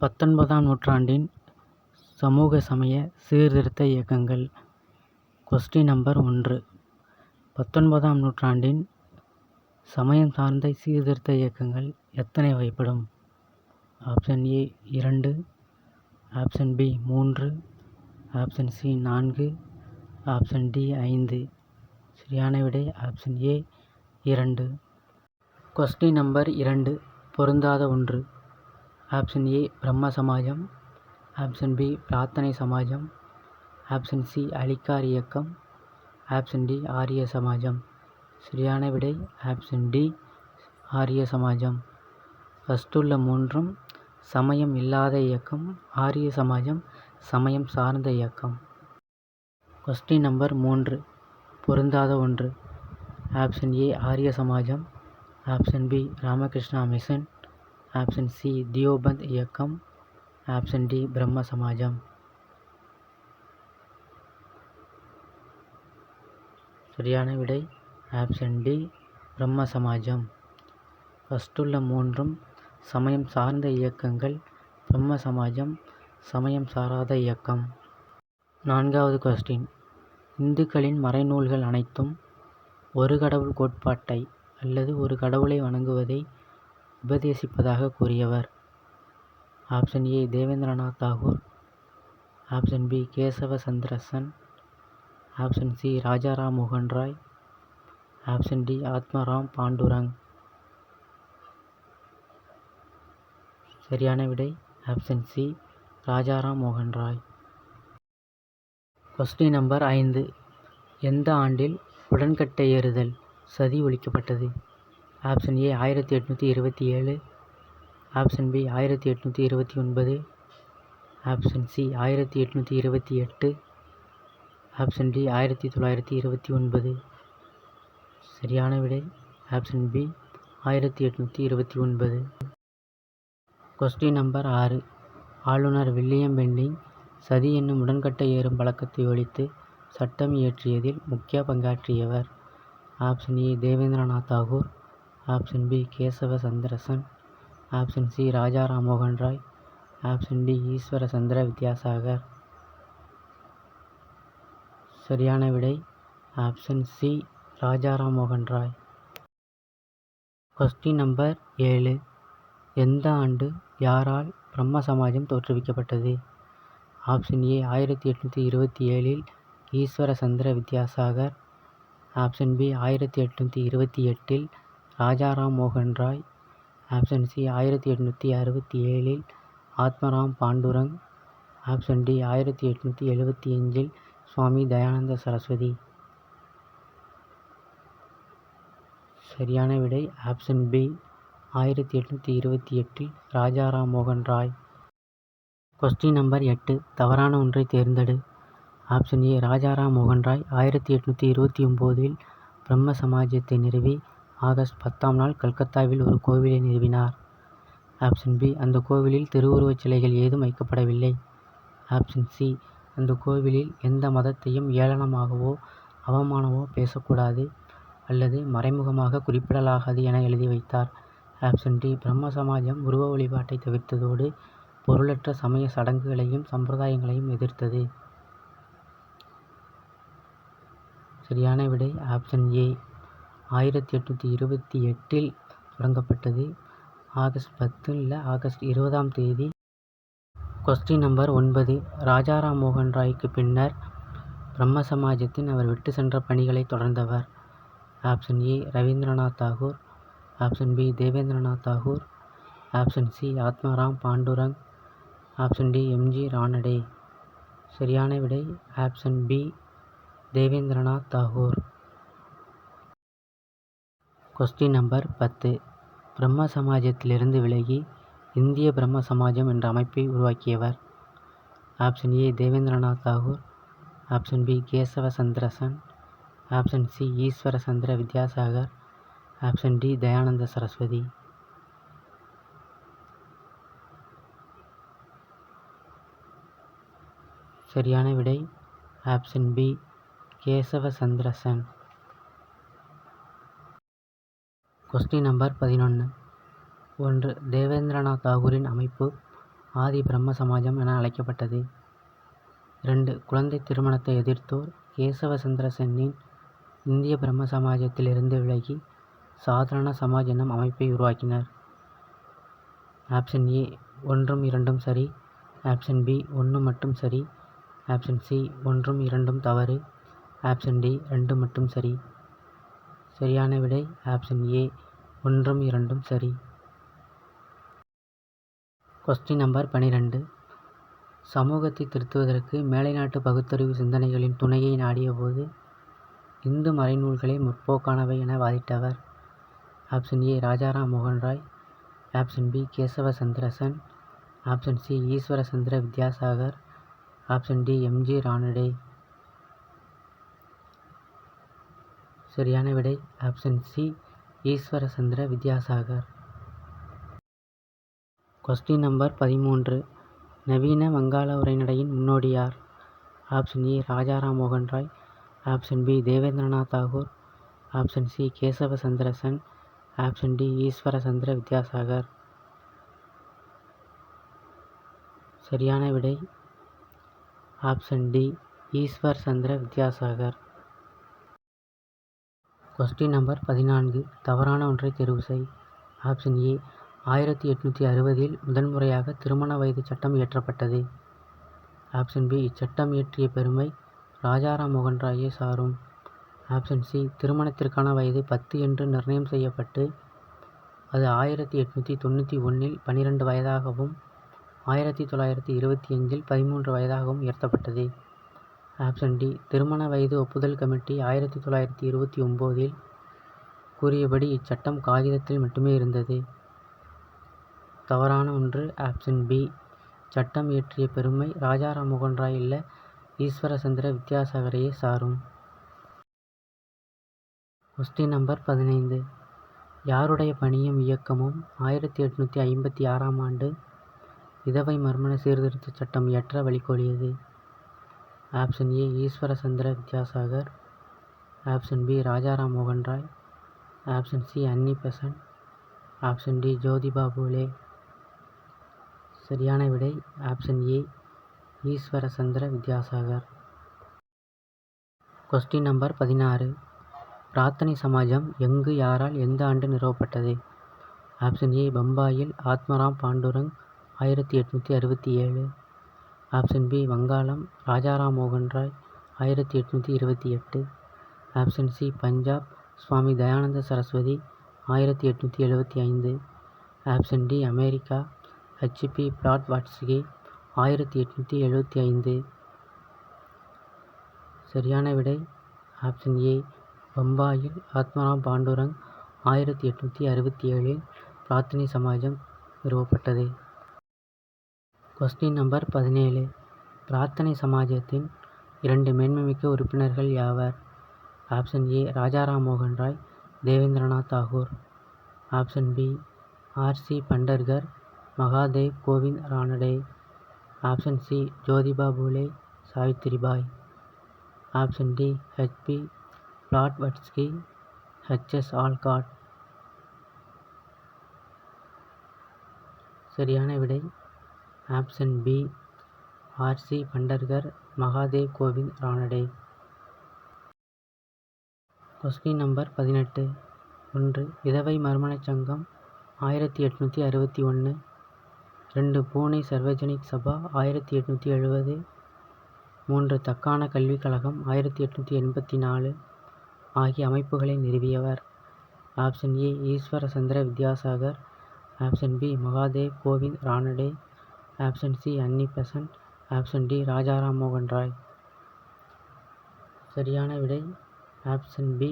பத்தொன்பதாம் நூற்றாண்டின் சமூக சமய சீர்திருத்த இயக்கங்கள். கொஸ்டின் நம்பர் ஒன்று. பத்தொன்பதாம் நூற்றாண்டின் சமயம் சார்ந்த சீர்திருத்த இயக்கங்கள் எத்தனை வகைப்படும்? ஆப்ஷன் ஏ இரண்டு ஆப்ஷன் பி மூன்று ஆப்ஷன் சி நான்கு ஆப்ஷன் டி ஐந்து. சரியான விடை ஆப்ஷன் ஏ இரண்டு. கொஸ்டின் நம்பர் இரண்டு பொருந்தாத ஒன்று. ஆப்ஷன் ஏ பிரம்ம சமாஜம். ஆப்ஷன் பி பிரார்த்தனை சமாஜம். ஆப்ஷன் சி அலிக்கார் இயக்கம். ஆப்ஷன் டி ஆரிய சமாஜம். சரியான விடை ஆப்ஷன் டி ஆரிய சமாஜம். ஃபஸ்ட்டுள்ள மூன்றும் சமயம் இல்லாத இயக்கம் ஆரிய சமாஜம் சமயம் சார்ந்த இயக்கம். கொஸ்டின் நம்பர் மூன்று பொருந்தாத ஒன்று. Option A Arya Samajam. Option B Ramakrishna mission. Option C Deoband இயக்கம் ஆப்ஷன் டி பிரம்ம சமாஜம் சரியான விடை ஆப்ஷன் டி பிரம்ம சமாஜம் ஃபஸ்ட்டுள்ள மூன்றும் சமயம் சார்ந்த இயக்கங்கள் பிரம்ம சமாஜம் சமயம் சாராத இயக்கம் நான்காவது கொஸ்டின் இந்துக்களின் மறைநூல்கள் அனைத்தும் ஒரு கடவுள் கோட்பாட்டை அல்லது ஒரு கடவுளை வணங்குவதை உபதேசிப்பதாக கூறியவர். Option A Debendranath Tagore. Option B Keshab Chandrasen option C Rajaram மோகன் ராய் ஆப்ஷன் டி ஆத்மராம் பாண்டுரங். சரியான விடை ஆப்ஷன் சி ராஜாராம் மோகன் ராய் கொஸ்டின் நம்பர் ஐந்து. எந்த ஆண்டில் உடன்கட்டை ஏறுதல் சதி ஒழிக்கப்பட்டது? ஆப்ஷன் ஏ ஆயிரத்தி எட்நூற்றி இருபத்தி ஏழு ஆப்ஷன் பி ஆயிரத்தி எட்நூற்றி இருபத்தி ஒன்பது ஆப்ஷன் சி ஆயிரத்தி எட்நூற்றி இருபத்தி எட்டு ஆப்ஷன் டி ஆயிரத்தி தொள்ளாயிரத்தி இருபத்தி ஒன்பது. சரியான விடை ஆப்ஷன் பி ஆயிரத்தி எட்நூற்றி இருபத்தி ஒன்பது. கொஸ்டின் நம்பர் ஆறு. ஆளுநர் வில்லியம் பெண்டிங் சதி என்னும் உடன்கட்டை ஏறும் பழக்கத்தை ஒழித்து சட்டம் இயற்றியதில் முக்கிய பங்காற்றியவர். Option A Debendranath Tagore option B Keshab Chandrasen option C Rajaram மோகன் ராய் ஆப்ஷன் டி ஈஸ்வர சந்திர வித்யாசாகர். சரியான விடை ஆப்ஷன் சி ராஜாராம் மோகன் ராய். கொஸ்டின் நம்பர் ஏழு. எந்த ஆண்டு யாரால் பிரம்ம சமாஜம் தோற்றுவிக்கப்பட்டது? ஆப்ஷன் ஏ ஆயிரத்தி எட்நூற்றி இருபத்தி ஏழில் ஈஸ்வர சந்திர வித்யாசாகர். ஆப்ஷன் பி ஆயிரத்தி எட்நூற்றி இருபத்தி எட்டில் ராஜாராம் மோகன் ராய் ஆப்ஷன் சி ஆயிரத்தி எட்நூற்றி அறுபத்தி ஏழில் ஆத்மராம் பாண்டுரங் ஆப்ஷன் டி ஆயிரத்தி எட்நூற்றி எழுபத்தி அஞ்சில் சுவாமி தயானந்த சரஸ்வதி. சரியான விடை ஆப்ஷன் பி ஆயிரத்தி எட்நூற்றி இருபத்தி எட்டில் ராஜாராம் மோகன் ராய் கொஸ்டின் நம்பர் எட்டு தவறான ஒன்றை தேர்ந்தெடு. ஆப்ஷன் ஏ ராஜாராம் மோகன் ராய் ஆயிரத்தி எட்நூற்றி இருபத்தி ஒம்போதில் பிரம்ம சமாஜத்தை நிறுவி ஆகஸ்ட் பத்தாம் நாள் கல்கத்தாவில் ஒரு கோவிலை நிறுவினார். ஆப்ஷன் பி அந்த கோவிலில் திருவுருவச் சிலைகள் ஏதும் வைக்கப்படவில்லை. ஆப்ஷன் சி அந்த கோவிலில் எந்த மதத்தையும் ஏளனமாகவோ அவமானமோ பேசக்கூடாது அல்லது மறைமுகமாக குறிப்பிடலாகாது என எழுதி வைத்தார். ஆப்ஷன் டி பிரம்ம சமாஜம் உருவ வழிபாட்டை தவிர்த்ததோடு பொருளற்ற சமய சடங்குகளையும் சம்பிரதாயங்களையும் எதிர்த்தது. சரியான விடை ஆப்ஷன் ஏ. ஆயிரத்தி எட்நூற்றி இருபத்தி எட்டில் தொடங்கப்பட்டது. ஆகஸ்ட் பத்து இல்லை ஆகஸ்ட் இருபதாம் தேதி கொஸ்டின் நம்பர் ஒன்பது. ராஜாராம் மோகன் ராய்க்கு பின்னர் பிரம்ம சமாஜத்தின் அவர் விட்டு சென்ற பணிகளை தொடர்ந்தவர். Option A Rabindranath Tagore. Option B Debendranath Tagore. Option C Atmaram Pandurang. Option D M G Ranade சரியான விடை option B Debendranath Tagore. Question number பத்து. பிரம்ம சமாஜத்திலிருந்து விலகி இந்திய பிரம்ம சமாஜம் என்ற அமைப்பை உருவாக்கியவர். Option A Debendranath Tagore. Option B Keshab Chandrasen option C Ishwar Chandra Vidyasagar. Option D Dayanand Saraswati. சரியான விடை. Option B Keshab Chandrasen question number பதினொன்று ஒன்று தேவேந்திரநாத் தாகூரின் அமைப்பு ஆதி பிரம்ம சமாஜம் என அழைக்கப்பட்டது. ரெண்டு குழந்தை திருமணத்தை எதிர்த்தோர் கேசவ சந்திர சென்னின் இந்திய பிரம்ம சமாஜத்திலிருந்து விலகி சாதாரண சமாஜ் எனும் அமைப்பை உருவாக்கினர். ஆப்ஷன் ஏ ஒன்றும் இரண்டும் சரி. ஆப்ஷன் பி ஒன்று மட்டும் சரி. ஆப்ஷன் சி ஒன்றும் இரண்டும் தவறு. ஆப்ஷன் டி ரெண்டு மட்டும் சரி. சரியான விடை ஆப்ஷன் ஏ ஒன்றும் இரண்டும் சரி. கொஸ்டின் நம்பர் பனிரெண்டு சமூகத்தை திருத்துவதற்கு மேலைநாட்டு பகுத்தறிவு சிந்தனைகளின் துணையை நாடியபோது இந்து மறைநூல்களை முற்போக்கானவை என வாதிட்டவர். ஆப்ஷன் ஏ ராஜாராம் மோகன் Roy. Option B Keshab Chandrasen option C Ishwar Chandra Vidyasagar. Option D M G Ranade. சரியான விடை option C Ishwar Chandra Vidyasagar. Question number பதிமூன்று. நவீன வங்காள உரைநடையின் முன்னோடி யார்? ஆப்ஷன் ஏ ராஜாராம் மோகன் Roy. Option B Debendranath Tagore. Option C Keshab Chandrasen option D Ishwar Chandra Vidyasagar. சரியான விடை option D Ishwar Chandra Vidyasagar. Question number பதினான்கு. தவறான ஒன்றை தேர்வு செய். ஆப்ஷன் ஏ ஆயிரத்தி எட்நூற்றி அறுபதில் முதன்முறையாக திருமண வயது சட்டம் இயற்றப்பட்டது. ஆப்ஷன் பி இச்சட்டம் இயற்றிய பெருமை ராஜாராம் மோகன் ராயை சாரும். ஆப்ஷன் சி திருமணத்திற்கான வயது பத்து என்று நிர்ணயம் செய்யப்பட்டு அது ஆயிரத்தி எட்நூற்றி தொண்ணூற்றி ஒன்றில் பன்னிரெண்டு வயதாகவும் ஆயிரத்தி தொள்ளாயிரத்தி இருபத்தி அஞ்சில் பதிமூன்று வயதாகவும் உயர்த்தப்பட்டது. ஆப்ஷன் டி திருமண வயது ஒப்புதல் கமிட்டி ஆயிரத்தி தொள்ளாயிரத்தி இருபத்தி ஒம்போதில் கூறியபடி இச்சட்டம் காகிதத்தில் மட்டுமே இருந்தது. தவறான ஒன்று ஆப்ஷன் பி சட்டம் இயற்றிய பெருமை ராஜாராம் மோகன் ராய் இல்ல ஈஸ்வரசந்திர வித்யாசாகரையே சாரும். கொஸ்டின் நம்பர் பதினைந்து. யாருடைய பணியும் இயக்கமும் ஆயிரத்தி எட்நூற்றி ஐம்பத்தி ஆறாம் ஆண்டு விதவை மர்மண சீர்திருத்தச் சட்டம் இயற்ற வழிகோலியது? Option A Ishwar Chandra Vidyasagar. Option B Rajaram மோகன் Roy. Option C Annie Besant. Option D Jyotiba Phule. சரியான விடை option A Ishwar Chandra Vidyasagar. Question number பதினாறு. பிரார்த்தனை சமாஜம் எங்கு யாரால் எந்த ஆண்டு நிறுவப்பட்டது? ஆப்ஷன் ஏ பம்பாயில் ஆத்மராம் பாண்டுரங் எட்நூற்றி அறுபத்தி ஏழு ஆப்ஷன் பி வங்காளம். ராஜாராம் மோகன் ராய் ஆயிரத்தி எட்நூற்றி இருபத்தி எட்டு. Option C Punjab. சுவாமி தயானந்த சரஸ்வதி ஆயிரத்தி எட்நூற்றி எழுபத்தி ஐந்து. Option D America. ஹெச். வாட்ஸ்கே ஆயிரத்தி எட்நூற்றி எழுபத்தி ஐந்து. சரியான விடை ஆப்ஷன் ஏ பம்பாயில். ஆத்மராம் பாண்டுரங் எட்நூற்றி அறுபத்தி ஏழில் பிரார்த்தனை சமாஜம் நிறுவப்பட்டது. கொஸ்டின் நம்பர் பதினேழு. பிரார்த்தனை சமாஜத்தின் இரண்டு மேன்மைமிக்க உறுப்பினர்கள் யாவர்? ஆப்ஷன் ஏ ராஜாராம் மோகன் Roy Debendranath Tagore. Option B R C Bhandarkar Mahadev Govind Ranade. Option C Jyotiba Phule Savitribai. Option D H P Blavatsky H S Olcott. சரியான விடை option B R C Bhandarkar Mahadev Govind Ranade. Question number பதினெட்டு. ஒன்று விதவை மறுமணச் சங்கம் ஆயிரத்தி எட்நூற்றி அறுபத்தி ஒன்று. ரெண்டு பூனே சர்வஜனிக் சபா ஆயிரத்தி எட்நூற்றி எழுபது. மூன்று தக்கான கல்விக் கழகம் ஆயிரத்தி எட்நூற்றி எண்பத்தி நாலு ஆகிய அமைப்புகளை நிறுவியவர்? Option A Ishwar Chandra Vidyasagar. Option B Mahadev Govind Ranade. Option C Annie Besant. Option D Rajaram மோகன் ராய். சரியான விடை option B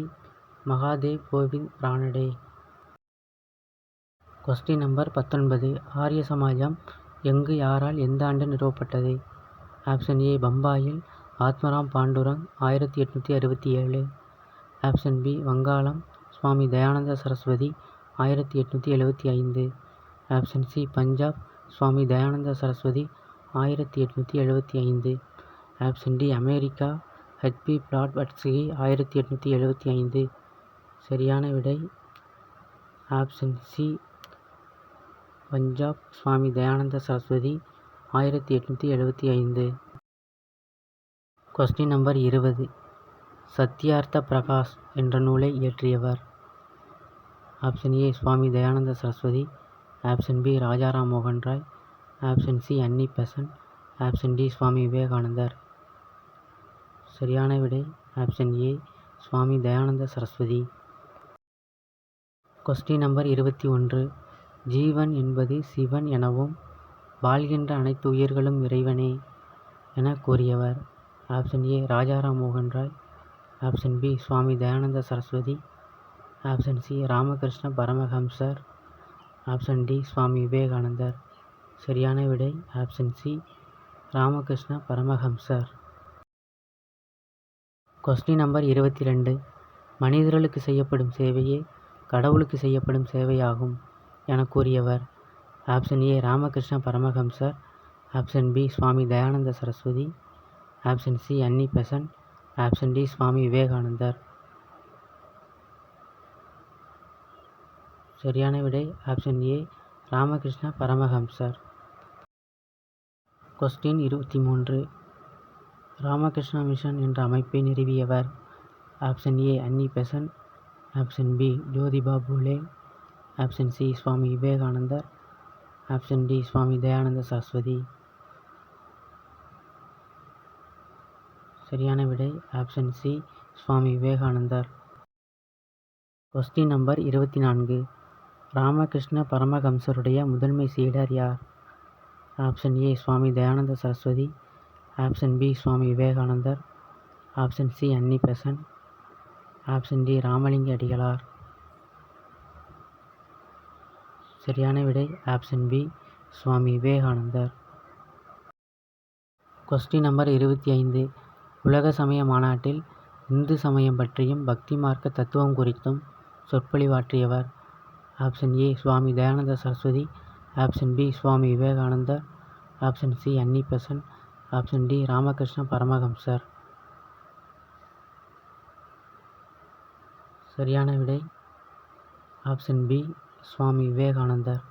Mahadev Govind Ranade. Question number பத்தொன்பது. ஆரிய சமாஜம் எங்கு யாரால் எந்த ஆண்டு நிறுவப்பட்டது? ஆப்ஷன் ஏ பம்பாயில் ஆத்மராம் பாண்டுரங் ஆயிரத்தி எட்நூற்றி அறுபத்தி ஏழு ஆப்ஷன் பி வங்காளம் சுவாமி தயானந்த சரஸ்வதி ஆயிரத்தி எட்நூற்றி எழுபத்தி ஐந்து ஆப்ஷன் சி பஞ்சாப் சுவாமி தயானந்த சரஸ்வதி ஆயிரத்தி எட்நூற்றி எழுபத்தைந்து. Option D America H. P. ஆயிரத்தி எட்நூற்றி எழுபத்தி ஐந்து சரியான விடை ஆப்ஷன் சி பஞ்சாப் சுவாமி தயானந்த சரஸ்வதி ஆயிரத்தி எட்நூற்றி எழுபத்தி ஐந்து கொஸ்டின் நம்பர் இருபது சத்யார்த்த பிரகாஷ் என்ற நூலை இயற்றியவர் option A Swami Dayanand Saraswati option B Rajaram மோகன் Roy option C Annie Besant option D Swami விவேகானந்தர். சரியான விடை option A Swami Dayanand Saraswati. Question number இருபத்தி ஒன்று. ஜீவன் என்பது சிவன் எனவும் வாழ்கின்ற அனைத்து உயிர்களும் இறைவனே என கூறியவர். ஆப்ஷன் ஏ ராஜாராம் மோகன் Roy option B Swami Dayanand Saraswati option C Ramakrishna பரமஹம்சர் ஆப்ஷன் டி சுவாமி விவேகானந்தர். சரியான விடை ஆப்ஷன் சி ராமகிருஷ்ண பரமஹம்சர். கொஸ்டின் நம்பர் இருபத்தி ரெண்டு மனிதர்களுக்கு செய்யப்படும் சேவையே கடவுளுக்கு செய்யப்படும் சேவையாகும் என கூறியவர் option A Ramakrishna Paramahamsar option B Swami Dayanand Saraswati option C Annie Besant option D Swami விவேகானந்தர். சரியான விடை ஆப்ஷன் ஏ ராமகிருஷ்ண பரமஹம்சர். கொஸ்டின் இருபத்தி மூன்று. ராமகிருஷ்ணா மிஷன் என்ற அமைப்பை நிறுவியவர். Option A Annie Besant option B Jyotiba Phule. Option C Swami Vivekanandar. Option D Swami Dayananda Saraswati சரியான விடை option C Swami விவேகானந்தர். கொஸ்டின் நம்பர் இருபத்தி நான்கு. ராமகிருஷ்ண பரமஹம்சருடைய முதன்மை சீடர் யார்? Option A Swami Dayanand Saraswati. Option B Swami Vivekanandar. Option C Annie Besant option D Ramalinga அடிகளார். சரியான விடை ஆப்ஷன் பி சுவாமி விவேகானந்தர். கொஸ்டின் நம்பர் இருபத்தி ஐந்து. உலக சமய மாநாட்டில் இந்து சமயம் பற்றியும் பக்தி மார்க்க தத்துவம் குறித்தும் சொற்பொழிவாற்றியவர் option A Swami Dayananda Saraswati. Option B Swami Vivekanandar option C Annie Besant option D Ramakrishna Paramahamsar சரியான விடை. ஆப்ஷன் பி சுவாமி விவேகானந்தர்